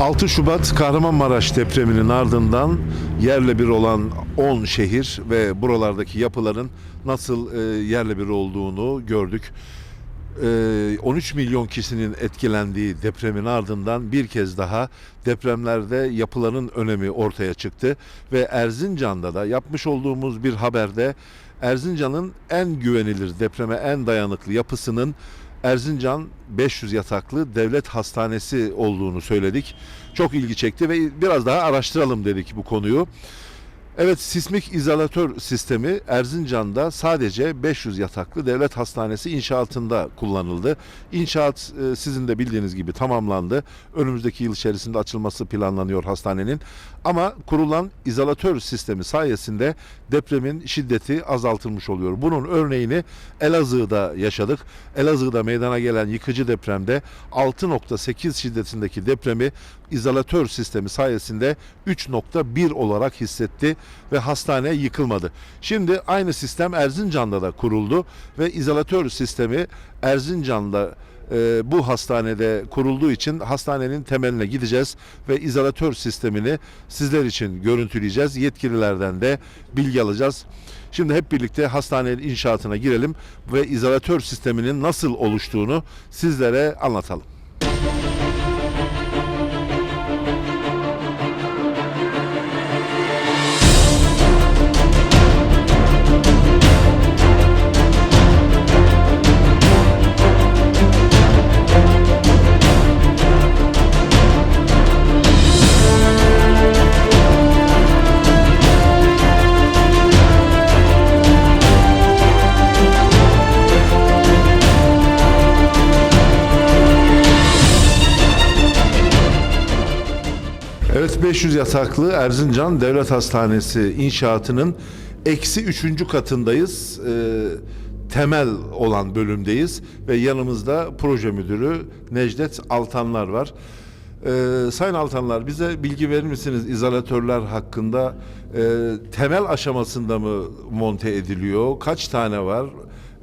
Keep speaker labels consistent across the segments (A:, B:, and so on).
A: 6 Şubat Kahramanmaraş depreminin ardından yerle bir olan 10 şehir ve buralardaki yapıların nasıl e, yerle bir olduğunu gördük. E, 13 milyon kişinin etkilendiği depremin ardından bir kez daha depremlerde yapıların önemi ortaya çıktı ve Erzincan'da da yapmış olduğumuz bir haberde Erzincan'ın en güvenilir depreme en dayanıklı yapısının Erzincan 500 yataklı devlet hastanesi olduğunu söyledik. Çok ilgi çekti ve biraz daha araştıralım dedik bu konuyu. Evet sismik izolatör sistemi Erzincan'da sadece 500 yataklı devlet hastanesi inşaatında kullanıldı. İnşaat e, sizin de bildiğiniz gibi tamamlandı. Önümüzdeki yıl içerisinde açılması planlanıyor hastanenin. Ama kurulan izolatör sistemi sayesinde depremin şiddeti azaltılmış oluyor. Bunun örneğini Elazığ'da yaşadık. Elazığ'da meydana gelen yıkıcı depremde 6.8 şiddetindeki depremi izolatör sistemi sayesinde 3.1 olarak hissetti ve hastane yıkılmadı. Şimdi aynı sistem Erzincan'da da kuruldu ve izolatör sistemi Erzincan'da e, bu hastanede kurulduğu için hastanenin temeline gideceğiz ve izolatör sistemini sizler için görüntüleyeceğiz. Yetkililerden de bilgi alacağız. Şimdi hep birlikte hastanenin inşaatına girelim ve izolatör sisteminin nasıl oluştuğunu sizlere anlatalım. Evet 500 yataklı Erzincan Devlet Hastanesi inşaatının eksi üçüncü katındayız. Ee, temel olan bölümdeyiz ve yanımızda proje müdürü Necdet Altanlar var. Ee, Sayın Altanlar bize bilgi verir misiniz izolatörler hakkında Ee, temel aşamasında mı monte ediliyor? Kaç tane var?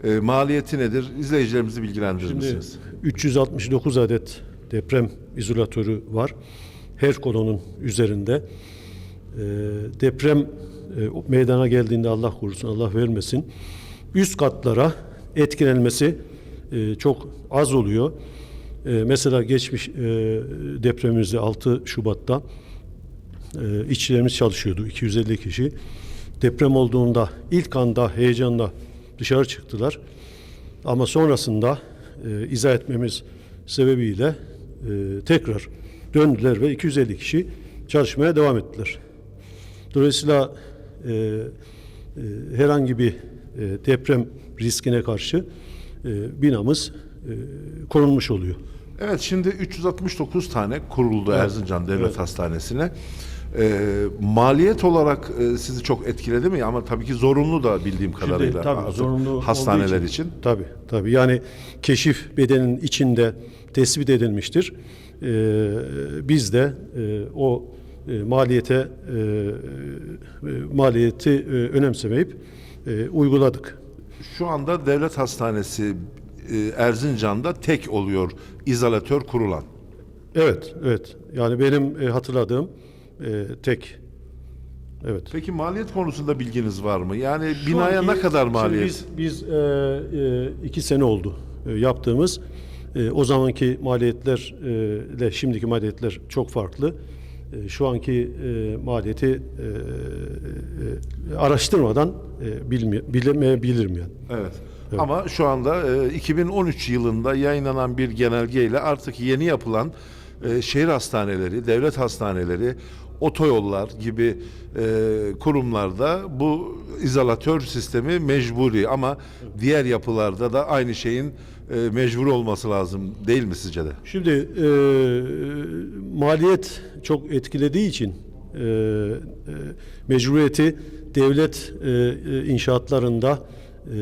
A: Ee, maliyeti nedir? İzleyicilerimizi bilgilendirir
B: Şimdi
A: misiniz?
B: 369 adet deprem izolatörü var. Her kolonun üzerinde. Ee, deprem e, meydana geldiğinde Allah korusun, Allah vermesin. Üst katlara etkilenmesi e, çok az oluyor. E, mesela geçmiş e, depremimizde 6 Şubat'ta e, işçilerimiz çalışıyordu 250 kişi. Deprem olduğunda ilk anda heyecanla dışarı çıktılar. Ama sonrasında izah etmemiz sebebiyle e, tekrar döndüler ve 250 kişi çalışmaya devam ettiler. Dolayısıyla e, e, herhangi bir e, deprem riskine karşı e, binamız e, korunmuş oluyor.
A: Evet şimdi 369 tane kuruldu Erzincan Devlet
B: evet.
A: Hastanesi'ne. Ee, maliyet olarak e, sizi çok etkiledi mi? Ama tabii ki zorunlu da bildiğim kadarıyla
B: tabii,
A: artık
B: zorunlu
A: hastaneler
B: için-
A: için.
B: Tabii tabii. Yani keşif bedenin içinde tespit edilmiştir. Ee, biz de e, o e, maliyete e, maliyeti e, önemsemeyip e, uyguladık.
A: Şu anda Devlet Hastanesi e, Erzincan'da tek oluyor izolatör kurulan.
B: Evet, evet. Yani benim e, hatırladığım e, tek. Evet.
A: Peki maliyet konusunda bilginiz var mı? Yani
B: Şu
A: binaya
B: anki-
A: ne kadar maliyet?
B: Biz, biz e, e, iki sene oldu e, yaptığımız. E, o zamanki maliyetlerle şimdiki maliyetler çok farklı. E, şu anki e, maliyeti e, e, araştırmadan e, bilmi, bilemeyebilirim yani.
A: Evet. Ama şu anda e, 2013 yılında yayınlanan bir genelgeyle artık yeni yapılan e, şehir hastaneleri, devlet hastaneleri, otoyollar gibi e, kurumlarda bu izolatör sistemi mecburi ama diğer yapılarda da aynı şeyin e, mecbur olması lazım değil mi sizce de?
B: Şimdi e, maliyet çok etkilediği için e, e, mecburiyeti devlet e, e, inşaatlarında e,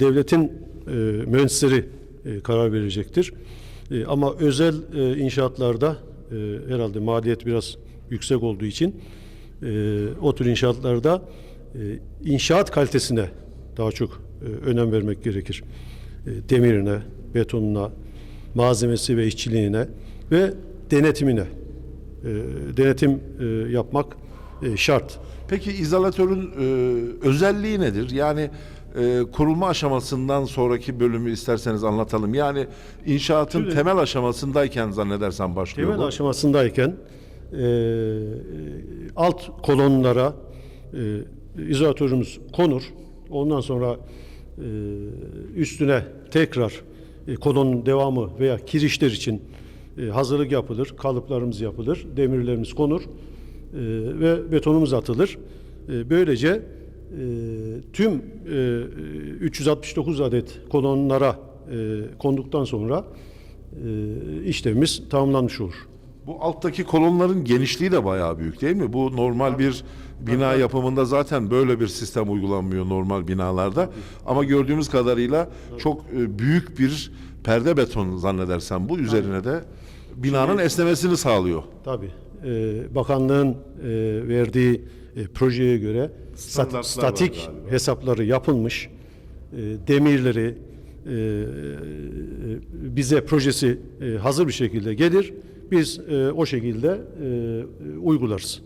B: devletin e, mühendisleri e, karar verecektir. E, ama özel e, inşaatlarda e, herhalde maliyet biraz yüksek olduğu için e, o tür inşaatlarda inşaat kalitesine daha çok önem vermek gerekir. Demirine, betonuna, malzemesi ve işçiliğine ve denetimine denetim yapmak şart.
A: Peki izolatörün özelliği nedir? Yani e, kurulma aşamasından sonraki bölümü isterseniz anlatalım. Yani inşaatın
B: Şöyle-
A: temel aşamasındayken zannedersem başlıyor
B: Temel
A: bu.
B: aşamasındayken e, alt kolonlara e, izolatörümüz konur. Ondan sonra e, üstüne tekrar e, kolonun devamı veya kirişler için e, hazırlık yapılır. Kalıplarımız yapılır. Demirlerimiz konur. e, ve betonumuz atılır. E, böylece e, tüm e, 369 adet kolonlara e, konduktan sonra e, işlemimiz tamamlanmış olur.
A: Bu alttaki kolonların genişliği de bayağı büyük değil mi? Bu normal bir bina yapımında zaten böyle bir sistem uygulanmıyor normal binalarda. Ama gördüğümüz kadarıyla çok e, büyük bir perde beton zannedersem bu üzerine de binanın esnemesini sağlıyor.
B: Tabii. e, bakanlığın e, verdiği e, projeye göre stat- statik hesapları yapılmış. E, demirleri e, e, bize projesi e, hazır bir şekilde gelir. Biz e, o şekilde e, uygularız.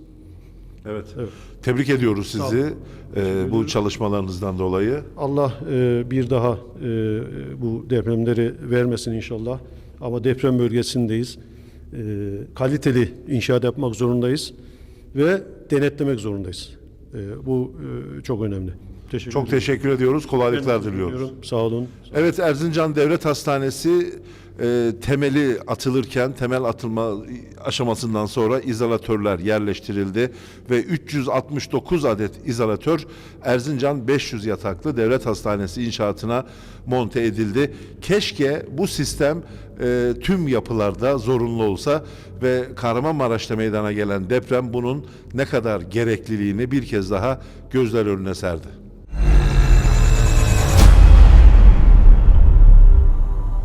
A: Evet.
B: Evet.
A: Tebrik ediyoruz sizi e, bu çalışmalarınızdan dolayı.
B: Allah e, bir daha e, bu depremleri vermesin inşallah. Ama deprem bölgesindeyiz. E, kaliteli inşaat yapmak zorundayız ve denetlemek zorundayız. E, bu e, çok önemli. Teşekkür
A: Çok
B: ederim.
A: teşekkür ediyoruz. Kolaylıklar
B: Ben
A: diliyoruz.
B: Sağ olun.
A: Evet Erzincan Devlet Hastanesi e, temeli atılırken temel atılma aşamasından sonra izolatörler yerleştirildi ve 369 adet izolatör Erzincan 500 yataklı devlet hastanesi inşaatına monte edildi. Keşke bu sistem e, tüm yapılarda zorunlu olsa ve Kahramanmaraş'ta meydana gelen deprem bunun ne kadar gerekliliğini bir kez daha gözler önüne serdi.